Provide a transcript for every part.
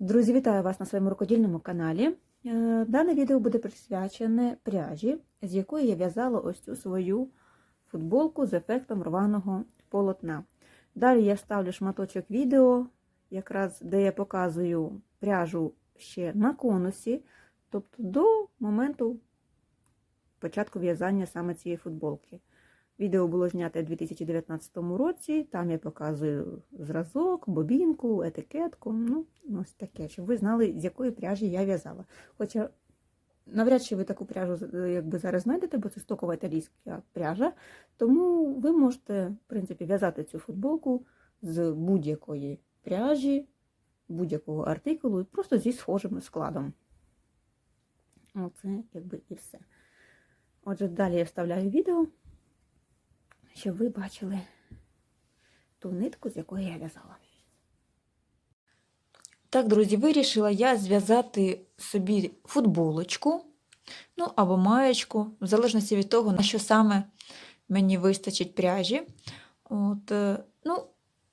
Друзі, вітаю вас на своєму рукодільному каналі. Е, Дане відео буде присвячене пряжі, з якої я в'язала ось цю свою футболку з ефектом рваного полотна. Далі я ставлю шматочок відео, якраз де я показую пряжу ще на конусі, тобто до моменту початку в'язання саме цієї футболки. Відео було знято у 2019 році. Там я показую зразок, бобінку, етикетку. Ну, ось таке, щоб ви знали, з якої пряжі я в'язала. Хоча навряд чи ви таку пряжу е, якби зараз знайдете, бо це стокова італійська пряжа. Тому ви можете, в принципі, в'язати цю футболку з будь-якої пряжі, будь-якого артикулу, просто зі схожим складом. Оце якби і все. Отже, далі я вставляю відео щоб ви бачили ту нитку, з якої я в'язала. Так, друзі, вирішила я зв'язати собі футболочку, ну або маєчку, в залежності від того, на що саме мені вистачить пряжі. От, е, ну,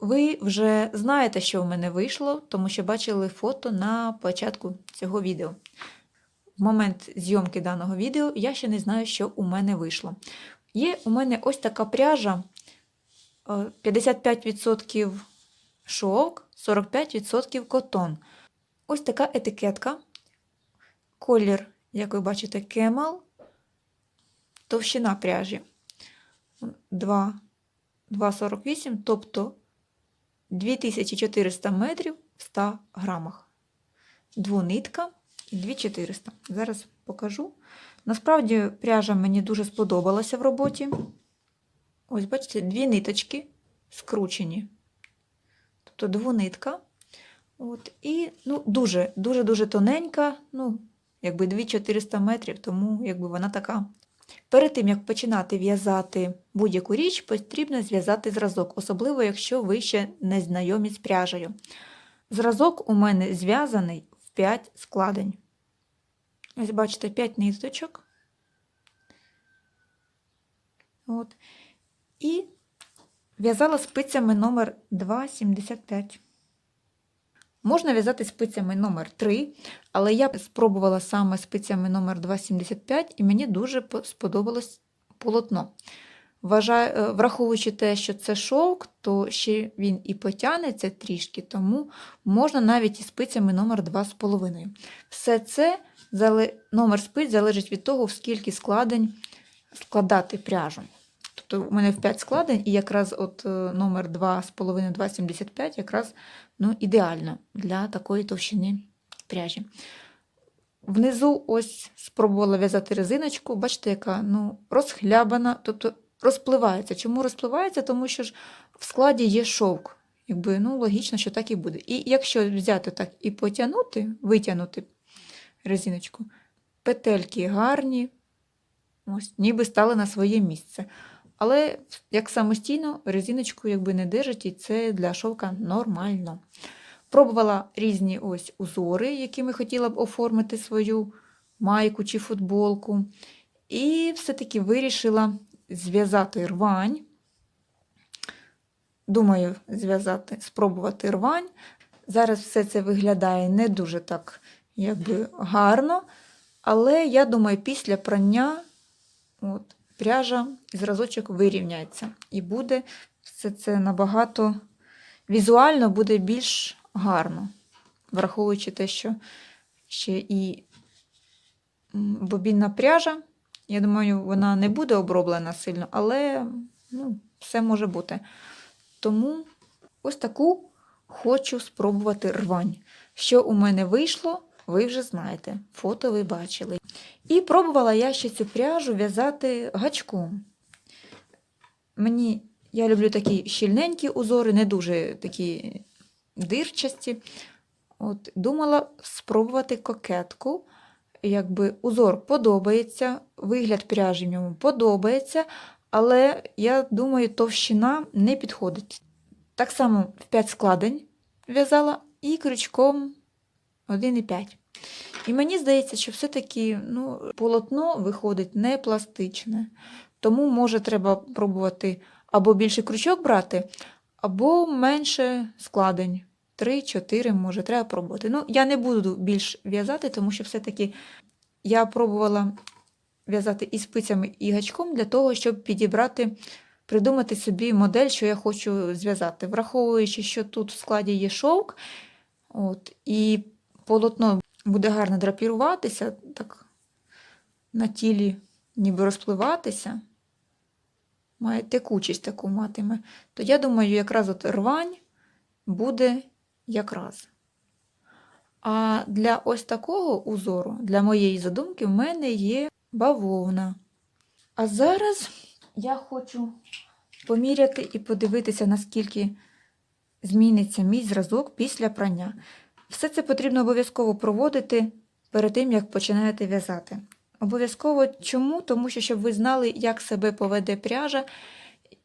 ви вже знаєте, що в мене вийшло, тому що бачили фото на початку цього відео. В момент зйомки даного відео я ще не знаю, що у мене вийшло. Є у мене ось така пряжа 55% шовк, 45% котон. Ось така етикетка. Колір, як ви бачите, кемал, товщина пряжі 2,48, тобто 2400 метрів в 100 грамах. Двунитка і 2400. Зараз покажу. Насправді, пряжа мені дуже сподобалася в роботі. Ось, бачите, дві ниточки скручені. Тобто двунитка. От, І ну, дуже-дуже тоненька, ну, якби 2400 метрів, тому якби вона така. Перед тим, як починати в'язати будь-яку річ, потрібно зв'язати зразок, особливо, якщо ви ще не знайомі з пряжею. Зразок у мене зв'язаний в 5 складень. Ось, бачите, 5 ниточок. От. І в'язала спицями номер 2,75. Можна в'язати спицями номер 3, але я спробувала саме спицями номер 2,75 і мені дуже сподобалось полотно. Вважаю, е, враховуючи те, що це шовк, то ще він і потягнеться трішки, тому можна навіть і спицями номер 2,5. Все це номер спиць залежить від того, в скільки складень складати пряжу. Тобто у мене в 5 складень, і якраз от е, номер 2,5-2,75 якраз ну, ідеально для такої товщини пряжі. Внизу ось спробувала в'язати резиночку, бачите, яка ну, розхлябана, тобто розпливається. Чому розпливається? Тому що ж в складі є шовк. Якби, ну, Логічно, що так і буде. І якщо взяти так і потягнути, витягнути резиночку, петельки гарні, ось, ніби стали на своє місце. Але як самостійно резиночку якби не держить, і це для шовка нормально. Пробувала різні ось узори, якими хотіла б оформити свою майку чи футболку. І все-таки вирішила зв'язати рвань. Думаю, зв'язати, спробувати рвань. Зараз все це виглядає не дуже так якби гарно. Але я думаю, після прання от, пряжа зразочок вирівняється. І буде все це набагато візуально буде більш гарно, враховуючи те, що ще і бобінна пряжа. Я думаю, вона не буде оброблена сильно, але ну, все може бути. Тому ось таку хочу спробувати рвань. Що у мене вийшло, ви вже знаєте, фото ви бачили. І пробувала я ще цю пряжу в'язати гачком. Мені, Я люблю такі щільненькі узори, не дуже такі дирчасті. От, Думала спробувати кокетку. Якби узор подобається, вигляд пряжі в ньому подобається, але я думаю, товщина не підходить. Так само в 5 складень в'язала і крючком 1,5. І мені здається, що все-таки ну, полотно виходить не пластичне. Тому, може, треба пробувати або більше крючок брати, або менше складень 3-4, може, треба пробувати. Ну, я не буду більш в'язати, тому що все-таки я пробувала в'язати і спицями, і гачком для того, щоб підібрати, придумати собі модель, що я хочу зв'язати. Враховуючи, що тут в складі є шовк, от, і полотно буде гарно драпіруватися, так на тілі ніби розпливатися, має текучість таку матиме, то я думаю, якраз от рвань буде якраз. А для ось такого узору, для моєї задумки, в мене є бавовна. А зараз я хочу поміряти і подивитися, наскільки зміниться мій зразок після прання. Все це потрібно обов'язково проводити перед тим, як починаєте в'язати. Обов'язково чому? Тому що щоб ви знали, як себе поведе пряжа,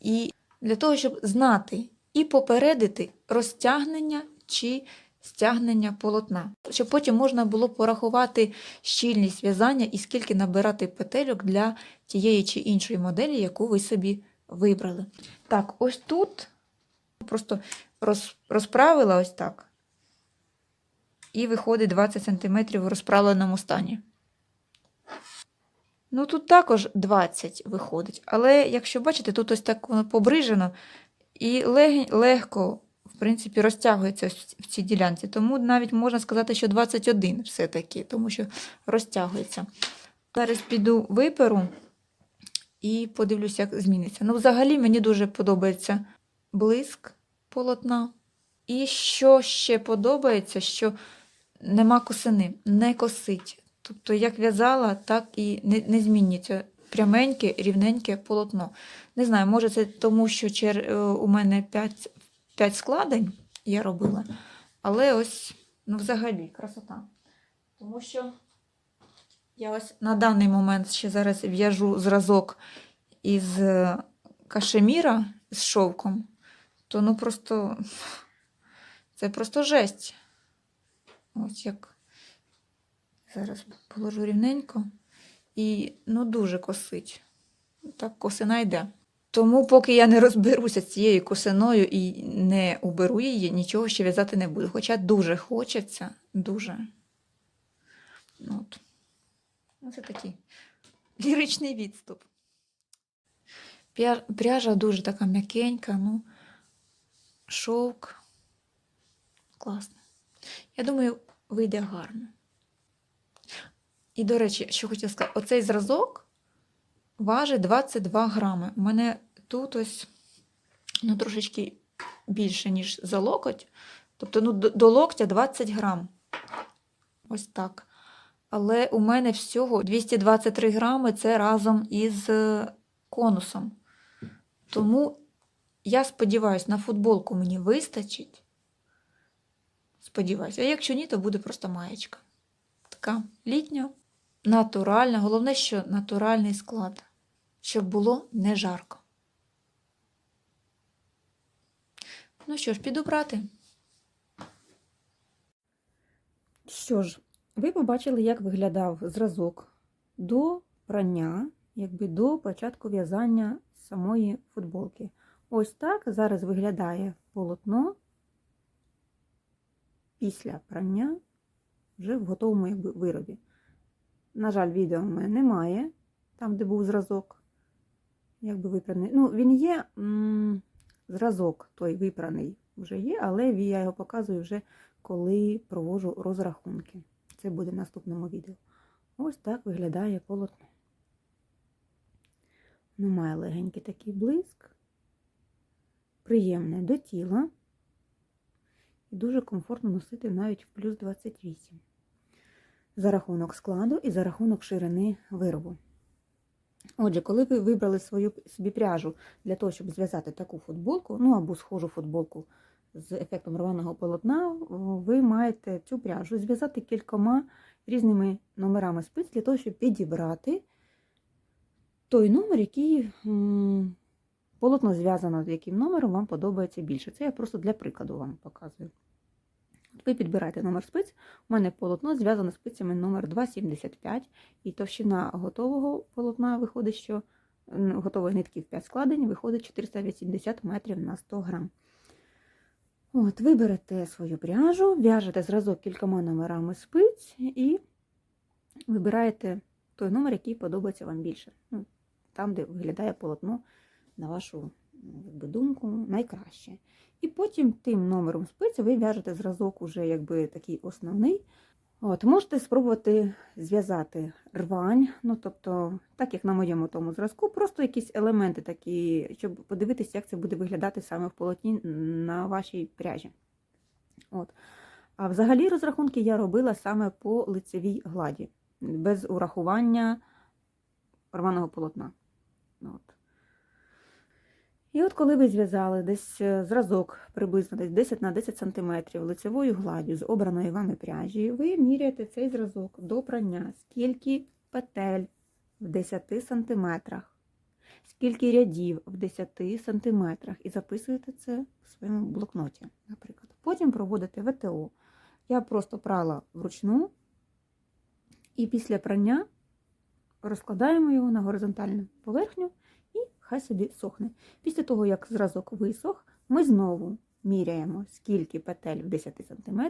і для того, щоб знати і попередити розтягнення чи стягнення полотна, щоб потім можна було порахувати щільність в'язання і скільки набирати петельок для тієї чи іншої моделі, яку ви собі вибрали. Так, ось тут просто розправила ось так. І виходить 20 см в розправленому стані. Ну, тут також 20 виходить. Але якщо бачите, тут ось так воно побрижено і лег, легко, в принципі, розтягується в цій ділянці. Тому навіть можна сказати, що 21 все-таки, тому що розтягується. Зараз піду виперу і подивлюся, як зміниться. Ну, взагалі, мені дуже подобається блиск полотна. І що ще подобається, що нема косини, не косить. Тобто, як в'язала, так і не, не змінюється пряменьке, рівненьке полотно. Не знаю, може це тому, що чер... е, у мене 5, 5 складень я робила, але ось, ну, взагалі, красота. Тому що я ось на даний момент ще зараз в'яжу зразок із е, кашеміра з шовком, то ну просто це просто жесть. Ось як. Зараз положу рівненько. І ну, дуже косить. Так, косина йде. Тому, поки я не розберуся з цією косиною і не уберу її, нічого ще в'язати не буду. Хоча дуже хочеться, дуже. Ну, От. Ну, це такий ліричний відступ. Пряжа дуже така м'якенька, ну, шовк. Класно. Я думаю, вийде гарно. І, до речі, що хотіла сказати, оцей зразок важить 22 грами. У мене тут ось ну, трошечки більше, ніж за локоть. Тобто ну, до, локтя 20 грам. Ось так. Але у мене всього 223 грами це разом із е, конусом. Тому я сподіваюся, на футболку мені вистачить. Сподіваюся. А якщо ні, то буде просто маєчка. Така літня, натуральна. Головне, що натуральний склад, щоб було не жарко. Ну що ж, піду брати. Що ж, ви побачили, як виглядав зразок до прання, якби до початку в'язання самої футболки. Ось так зараз виглядає полотно після прання вже в готовому якби, виробі. На жаль, відео в мене немає, там, де був зразок, якби випраний. Ну, він є, зразок той випраний вже є, але я його показую вже, коли провожу розрахунки. Це буде в наступному відео. Ось так виглядає полотно. Воно має легенький такий блиск, приємне до тіла. І дуже комфортно носити навіть в плюс 28 за рахунок складу і за рахунок ширини виробу. Отже, коли ви вибрали свою собі пряжу для того, щоб зв'язати таку футболку, ну або схожу футболку з ефектом рваного полотна, ви маєте цю пряжу зв'язати кількома різними номерами спиць для того, щоб підібрати той номер, який полотно зв'язано з яким номером вам подобається більше. Це я просто для прикладу вам показую. Ви підбираєте номер спиць. У мене полотно зв'язане спицями номер 2,75 і товщина готового полотна виходить, що готової нитки в 5 складень виходить 480 метрів на 100 грам. От, ви берете свою пряжу, в'яжете зразок кількома номерами спиць і вибираєте той номер, який подобається вам більше. Ну, там, де виглядає полотно, на вашу думку, найкраще. І потім тим номером спиці ви в'яжете зразок уже якби такий основний. От, можете спробувати зв'язати рвань, ну тобто, так як на моєму тому зразку, просто якісь елементи такі, щоб подивитися, як це буде виглядати саме в полотні на вашій пряжі. От. А взагалі розрахунки я робила саме по лицевій гладі, без урахування рваного полотна. От. І от коли ви зв'язали десь е, зразок приблизно десь 10 на 10 см лицевою гладдю з обраної вами пряжі, ви міряєте цей зразок до прання, скільки петель в 10 см, скільки рядів в 10 см, і записуєте це в своєму блокноті, наприклад. Потім проводите ВТО. Я просто прала вручну, і після прання розкладаємо його на горизонтальну поверхню хай собі сохне. Після того, як зразок висох, ми знову міряємо, скільки петель в 10 см,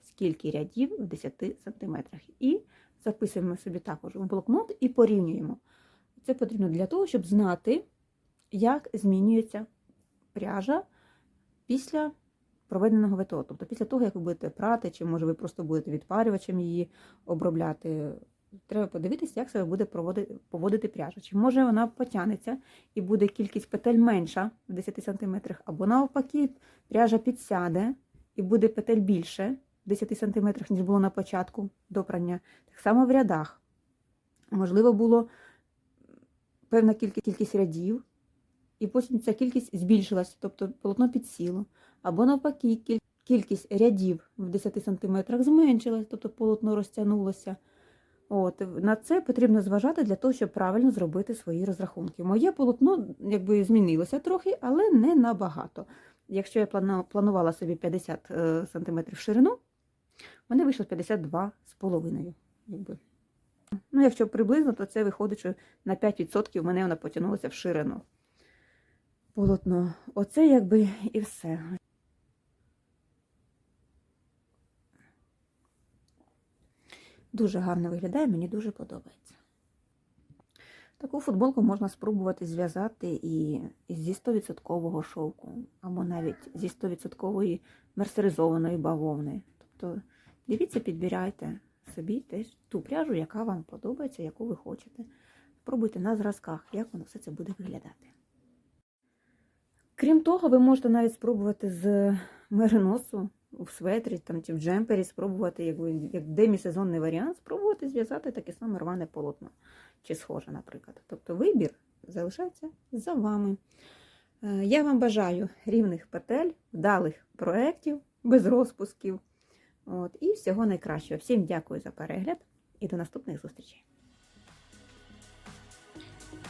скільки рядів в 10 см. І записуємо собі також в блокнот і порівнюємо. Це потрібно для того, щоб знати, як змінюється пряжа після проведеного ВТО. Тобто після того, як ви будете прати, чи може ви просто будете відпарювачем її обробляти. Треба подивитися, як себе буде поводити пряжа. Чи може вона потягнеться і буде кількість петель менша в 10 см, або навпаки, пряжа підсяде і буде петель більше в 10 см, ніж було на початку до прання. Так само в рядах. Можливо, було певна кількість, рядів, і потім ця кількість збільшилась, тобто полотно підсіло. Або навпаки, кількість рядів в 10 см зменшилась, тобто полотно розтягнулося. От, на це потрібно зважати для того, щоб правильно зробити свої розрахунки. Моє полотно якби змінилося трохи, але не набагато. Якщо я планувала собі 50 е, см ширину, в мене вийшло 52 з половиною. Якби. Ну, якщо приблизно, то це виходить, що на 5% в мене вона потягнулася в ширину. Полотно. Оце якби і все. Дуже гарно виглядає, мені дуже подобається. Таку футболку можна спробувати зв'язати і зі 100% шовку, або навіть зі 100% мерсеризованої бавовни. Тобто, дивіться, підбирайте собі теж ту пряжу, яка вам подобається, яку ви хочете. Спробуйте на зразках, як воно все це буде виглядати. Крім того, ви можете навіть спробувати з мериносу в светрі там, чи в джемпері, спробувати, як, ви- як демісезонний варіант, спробувати зв'язати таке саме рване полотно, чи схоже, наприклад. Тобто вибір залишається за вами. Е, Я вам бажаю рівних петель, вдалих проєктів, без розпусків. От, і всього найкращого. Всім дякую за перегляд і до наступних зустрічей.